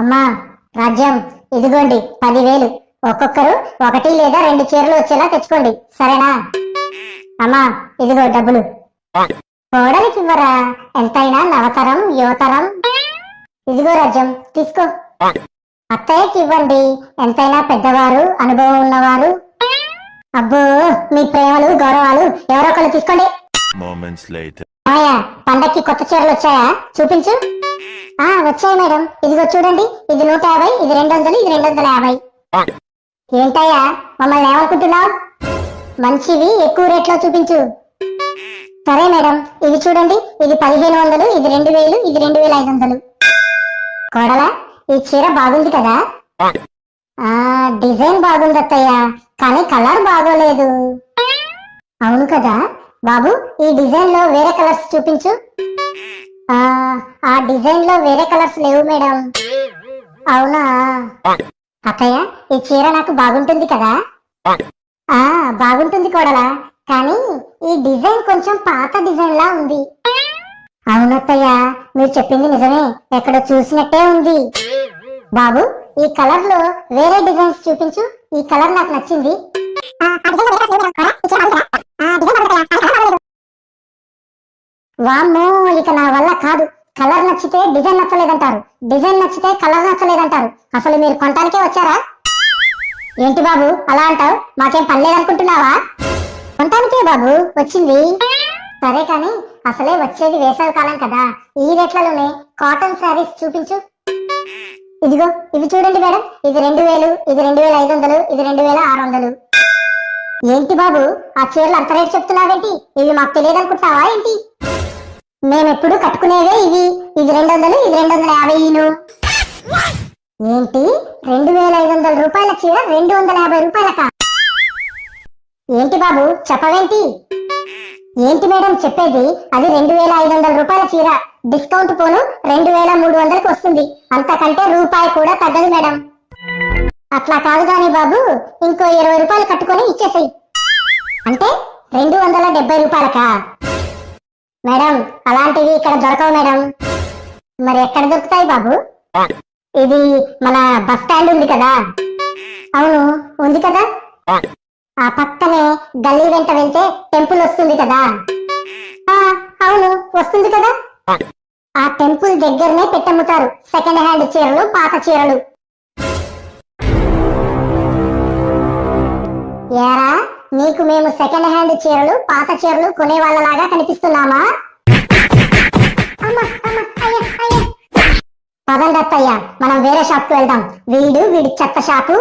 అమ్మా రాజ్యం ఇదిగోండి పదివేలు. ఒక్కొక్కరు ఒకటి లేదా రెండు చీరలు వచ్చేలా తెచ్చుకోండి. సరేనా? అమ్మా ఇదిగో డబ్బులు. కోడలికి ఇవ్వరా? ఎంతైనా నవతరం యువతరం. ఇదిగో రాజ్యం తీసుకో. అత్తయ్యకి ఇవ్వండి. ఎంతైనా పెద్దవారు అనుభవం ఉన్నవారు. అబ్బో మీ ప్రేమలు గౌరవాలు ఎవరో ఒకళ్ళు తీసుకోండి. పండక్కి కొత్త చీరలు వచ్చాయా? చూపించు. ఆ వచ్చాయి మేడం. ఇదిగో చూడండి. ఇది నూట యాభై ఇది రెండు వందలు ఇది రెండు వందల యాభై. ఏంటయ్యా? మమ్మల్ని ఏమనుకుంటున్నావు? మంచివి ఎక్కువ రేట్లో చూపించు. సరే మేడం. ఇది చూడండి. ఇది పదిహేను వందలు ఇది రెండు వేలు ఇది రెండు వేల ఐదు వందలు. కోడలా ఈ చీర బాగుంది కదా? ఆ డిజైన్ బాగుంది అత్తయ్య. కానీ కలర్ బాగోలేదు. అవును కదా? బాబు ఈ డిజైన్లో వేరే కలర్స్ చూపించు. ఆ ఆ డిజైన్లో వేరే కలర్స్ లేవు మేడం. అవునా? అత్తయ్య ఈ చీర నాకు బాగుంటుంది కదా? ఆ బాగుంటుంది కోడలా. కానీ ఈ డిజైన్ కొంచెం పాత డిజైన్ లా ఉంది. అవునత్తయ్య మీరు చెప్పింది నిజమే. ఎక్కడ చూసినట్టే ఉంది. బాబు ఈ కలర్లో వేరే డిజైన్స్ చూపించు. ఈ కలర్ నాకు నచ్చింది. వామ్మో ఇక నా వల్ల కాదు. కలర్ నచ్చితే డిజైన్ నచ్చలేదంటారు. డిజైన్ నచ్చితే కలర్ నచ్చలేదంటారు. అసలు మీరు కొనటానికే వచ్చారా? ఏంటి బాబు అలా అంటావు? మాకేం పని లేదనుకుంటున్నావా? కొనటానికే బాబు వచ్చింది. సరే కానీ అసలే వచ్చేది వేసవి కాలం కదా. ఈ రేట్లలోనే కాటన్ శారీస్ చూపించు. ఇదిగో ఇవి చూడండి మేడం. ఇది రెండు వేలు ఇది రెండు వేల ఐదు వందలు ఇది రెండు వేల ఆరు వందలు. ఏంటి బాబు ఆ చీరలు అంత రేటు చెప్తున్నావేంటి? ఇవి మాకు తెలియదు ఏంటి? మేమెప్పుడు కట్టుకునేవే ఇవి. ఇది రెండు వందలు ఇది రెండు వందల యాభైలు. ఏంటి? రెండు వేల ఐదు వందల రూపాయల చీర రెండు వందల యాభై రూపాయలకా? ఏంటి బాబు? చెప్పవేంటి? ఏంటి మేడం చెప్పేది? అది రెండు వేల ఐదు వందల రూపాయల చీర. డిస్కౌంట్ పోను రెండు వేల మూడు వందలకు వస్తుంది. అంతకంటే రూపాయి కూడా తగ్గదు మేడం. అట్లా కాదు కానీ బాబు ఇంకో ఇరవై రూపాయలు కట్టుకొని ఇచ్చేసాయి. అంటే రెండు వందల డెబ్బై రూపాయలకా? మేడం అలాంటివి ఇక్కడ దొరకవు మేడం. మరి ఎక్కడ దొరుకుతాయి బాబు? ఇది మన బస్ స్టాండ్ ఉంది కదా. అవును ఉంది కదా? ఆ పక్కనే గల్లీ వెంట వెళ్తే టెంపుల్ వస్తుంది కదా. ఆ, అవును వస్తుంది కదా? ఆ టెంపుల్ దగ్గరనే పెట్టమ్ముతారు. సెకండ్ హ్యాండ్ చీరలు పాత చీరలు. ఏరా? నీకు మేము సెకండ్ హ్యాండ్ చీరలు పాత చీరలు కొనే వాళ్ళలాగా కనిపిస్తున్నామా పదండి అత్తయ్య మనం వేరే షాప్కు వెళ్దాం. వీడు వీడి చెత్త షాపు.